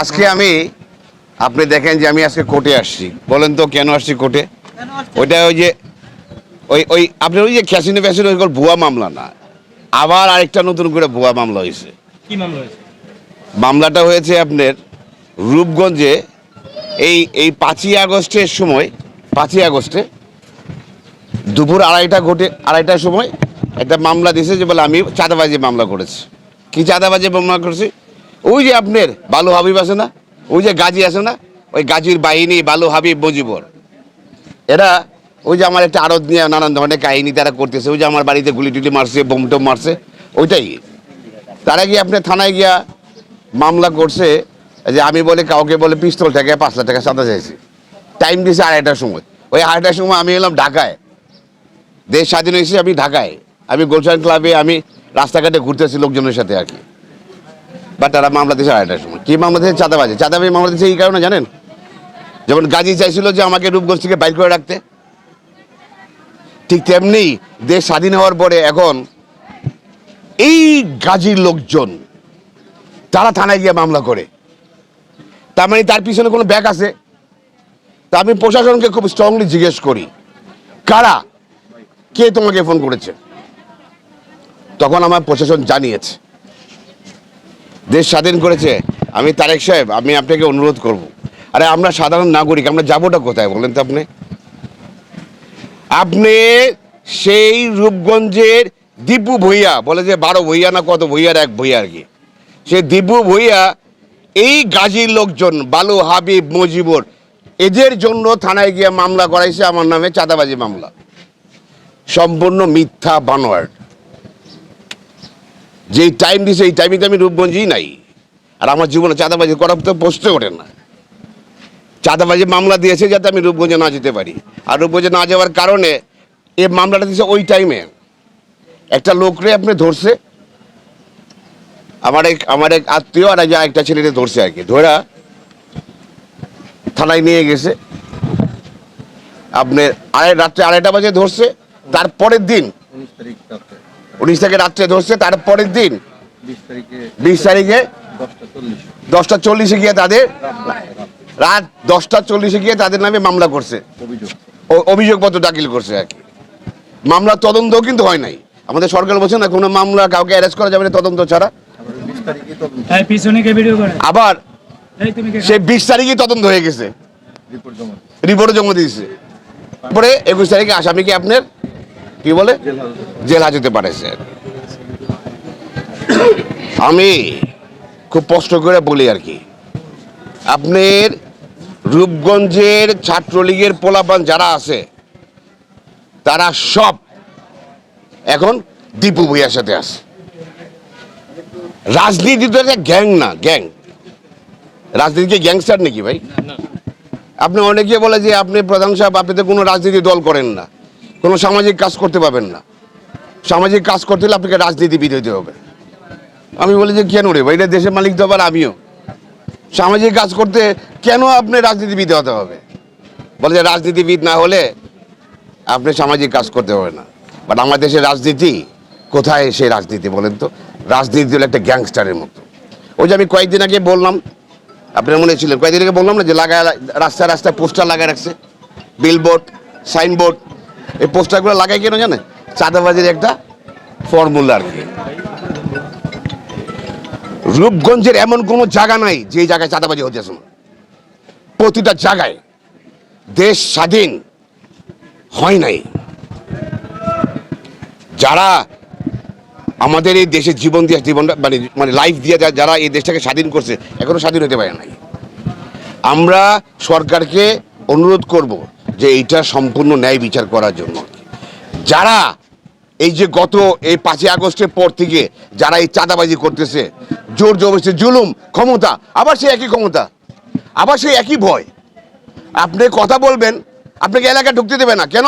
আজকে আমি আপনি দেখেন যে আমি আজকে কোর্টে আসছি। বলেন তো কেন আসছি কোর্টে? ওইটা ওই যে ওই ওই আপনার ওই যে ক্যাসিনো ফ্যাসিনো ওইগুলো ভুয়া মামলা না। আবার আরেকটা নতুন করে ভুয়া মামলা হয়েছে। কি মামলা হয়েছে? মামলাটা হয়েছে আপনার রূপগঞ্জে এই এই পাঁচই আগস্টের সময় পাঁচই আগস্টে দুপুর আড়াইটা ঘটে আড়াইটার সময় একটা মামলা দিয়েছে যে বলে আমি চাঁদাবাজি মামলা করেছি। কি চাঁদাবাজি মামলা করেছি? ওই যে আপনার বালু হাবিব আছে না? ওই যে গাজী আছে না? ওই গাজীর বাহিনী বালু হাবিব মজিবর এরা ওই যে আমার একটা আড়ত নিয়ে নানান ধরনের কাহিনী তারা করতেছে। ওই যে আমার বাড়িতে গুলি টুলি মারছে, বোম টোম মারছে, ওইটাই। তারা গিয়ে আপনার থানায় গিয়া মামলা করছে যে আমি বলে কাউকে বলে পিস্তল থেকে পাঁচ লাখ টাকা চাঁদা চাইছি। টাইম দিয়েছে আড়াইটার সময়। ওই আড়াইটার সময় আমি এলাম ঢাকায়। দেশ স্বাধীন হয়েছে, আমি ঢাকায়। আমি গোলশান ক্লাবে আমি রাস্তাঘাটে ঘুরতেছি লোকজনের সাথে আর কি। বাট তারা মামলা দিয়েছে আড়াইটার সময়। কি মামলা দিয়েছে? চাঁদাবাজি। চাঁদাবাজি মামলা দিয়েছে এই কারণে জানেন? যেমন গাজী চাইছিল যে আমাকে রূপগঞ্জ থেকে বাইর করে রাখতে। ঠিক তেমনি দেশ স্বাধীন হওয়ার পরে এখন এই গাজীর লোকজন, তারা থানায় গিয়ে মামলা করে। তার মানে তার পিছনে কোনো ব্যাগ আছে? তা আমি প্রশাসনকে খুব স্ট্রংলি জিজ্ঞেস করি, কারা? কে তোমাকে ফোন করেছে? তখন আমার প্রশাসন জানিয়েছে। দেশ স্বাধীন করেছে, আমি তারেক সাহেব, আমি আপনাকে অনুরোধ করব। আরে আমরা সাধারণ নাগরিক, আমরা যাবোটা কোথায় বলেন তো আপনি? আপনি সেই রূপগঞ্জের দীপু ভূঁইয়া, বলে যে বারো ভইয়া না কত ভূঁইয়ার এক ভইয়া আর কি? সে দীপু ভূঁইয়া, এই গাজীর লোকজন, বালু হাবিব, মজিবর, এদের জন্য থানায় গিয়ে মামলা করাইছে, আমার নামে চাঁদাবাজি মামলা। সম্পূর্ণ মিথ্যা বানোয়ার যেই টাইম দিছে, এই টাইমে তো আমি রূপগঞ্জেই নাই। আর আমার জীবনে চাঁদাবাজি করার তো প্রশ্ন ওঠে না। চাঁদাবাজি মামলা দিয়েছে যাতে আমি রূপগঞ্জে না যেতে পারি। আর রূপগঞ্জে না যাওয়ার কারণে এই মামলাটা দিয়েছে ওই টাইমে একটা লোকরে আপনি ধরছে। আমার এক আমার এক আত্মীয় আর যা একটা ছেলেকে ধরছে আর কি। ধরা থানায় নিয়ে গেছে। আপনি আড়াই, রাত্রে আড়াইটা বাজে ধরছে। তারপরের দিন উনিশ তারিখে রাত্রে ধরছে তারপরের দিন বিশ তারিখে দশটা চল্লিশে। গিয়ে তাদের রাত দশটা চল্লিশে গিয়ে তাদের নামে মামলা করছে। ও অভিযোগপত্র দাখিল করছে আর কি। মামলা তদন্তও কিন্তু হয় নাই। আমাদের সরকার বলছে না কোনো মামলা কাউকে অ্যারেস্ট করা যাবে না তদন্ত ছাড়া। আবার বিশ তারিখে তদন্ত। এই পিছনে কে ভিডিও করে? আবার এই তুমি কে সে বিশ তারিখে তদন্ত হয়ে গেছে। রিপোর্ট জমা দিয়েছে। পরে একুশ তারিখে আসামিকে আপনার? কি বলে? জেল হাজতে পাঠাইছে আমি খুব কষ্ট করে বলি আর কি। আপনার রূপগঞ্জের ছাত্রলীগের পোলাপান যারা আছে তারা সব এখন দীপু ভূঁইয়ার সাথে আছে। রাজনীতি তো একটা গ্যাং না গ্যাং। রাজনীতি কি গ্যাংস্টার নাকি ভাই? আপনি অনেকে বলে যে আপনি প্রধান সাহেব আপনি তো কোনো রাজনীতি দল করেন না। কোনো সামাজিক কাজ করতে পারবেন না। সামাজিক কাজ করতে হলে আপনাকে রাজনীতিবিদ হতে হবে। আমি বলি যে, কেন রে এটা দেশের মালিক তো আবার আমিও। সামাজিক কাজ করতে কেন আপনি রাজনীতিবিদ হতে হবে? বলে যে, রাজনীতিবিদ না হলে আপনি সামাজিক কাজ করতে হবে না। বাট আমার দেশের রাজনীতি কোথায় সেই রাজনীতি বলেন তো? রাজনীতি হলো একটা গ্যাংস্টারের মতো। ওই যে আমি কয়েকদিন আগে বললাম, আপনার মনে ছিলেন, কয়েকদিন আগে বললাম না যে, লাগায়, রাস্তায় রাস্তায় পোস্টার লাগায় রাখছে। বিলবোর্ড সাইনবোর্ড এই পোস্টারগুলো লাগায় কেন জানে? চাঁদাবাজির একটা ফর্মুলা আর কি। রূপগঞ্জের এমন কোনো জায়গা নাই যে জায়গায় চাঁদাবাজি হতেছে না প্রতিটা জায়গায় দেশ স্বাধীন হয় নাই। যারা আমাদের এই দেশে জীবন দিয়ে জীবনটা মানে মানে লাইফ দিয়ে যারা এই দেশটাকে স্বাধীন করছে, এখনও স্বাধীন হতে পারে নাই। আমরা সরকারকে অনুরোধ করব যে এইটা সম্পূর্ণ ন্যায় বিচার করার জন্য। যারা এই যে গত এই পাঁচই আগস্টের পর থেকে যারা এই চাঁদাবাজি করতেছে জোর জবরদস্তি জুলুম ক্ষমতা আবার সেই একই ক্ষমতা আবার সেই একই ভয় আপনি কথা বলবেন আপনাকে এলাকায় ঢুকতে দেবে না। কেন?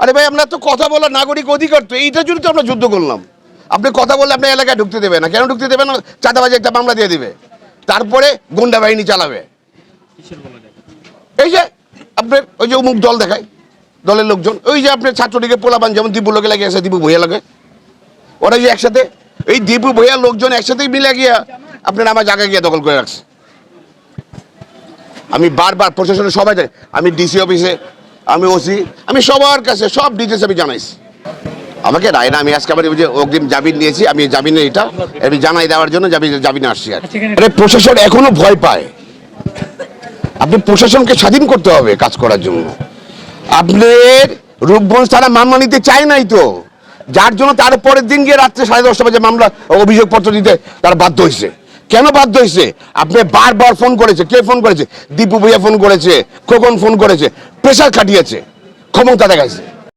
আরে ভাই আপনার তো কথা বলার নাগরিক অধিকার তো এইটার জন্য তো আমরা যুদ্ধ করলাম। আপনি কথা বললে আপনার এলাকায় ঢুকতে দেবে না। কেন ঢুকতে দেবে না? চাঁদাবাজি একটা মামলা দিয়ে দেবে। তারপরে গুন্ডা বাহিনী চালাবে। এই যে আপনার ওই যে অমুক দল দেখায় দলের লোকজন ওই যে আপনার ছাত্রলীগের পোলাপান যেমন দীপু লোকে লাগে আছে দীপু ভইয়া লাগে। ওরা যে একসাথে এই দীপু ভইয়া লোকজন একসাথেই মিলে গিয়া আপনার আমার জায়গায় গিয়ে দখল করে রাখছে। আমি বারবার প্রশাসনের সবাই জানি। আমি ডিসি অফিসে আমি ওসি আমি সবার কাছে সব ডিটেলস আমি জানাইছি। আমাকে রায় না আমি আজকে আবার যে অগ্রিম জামিন নিয়েছি আমি জামিনে এটা আমি জানাই দেওয়ার জন্য জামিন জামিনে আসছি আর আচ্ছা, আরে প্রশাসন এখনও ভয় পায়। আপনি প্রশাসনকে স্বাধীন করতে হবে কাজ করার জন্য। আপনার রূপগঞ্জ থানা মামলা নিতে চায় নাই তো। যার জন্য তার পরের দিন গিয়ে রাত্রে সাড়ে দশটা বাজে মামলা, অভিযোগপত্র দিতে তারা বাধ্য হয়েছে। কেন বাধ্য হয়েছে? আপনি বারবার ফোন করেছে। কে ফোন করেছে? দীপু ভাইয়া ফোন করেছে, খোকন ফোন করেছে প্রেশার কাটিয়েছে ক্ষমতা দেখাইছে।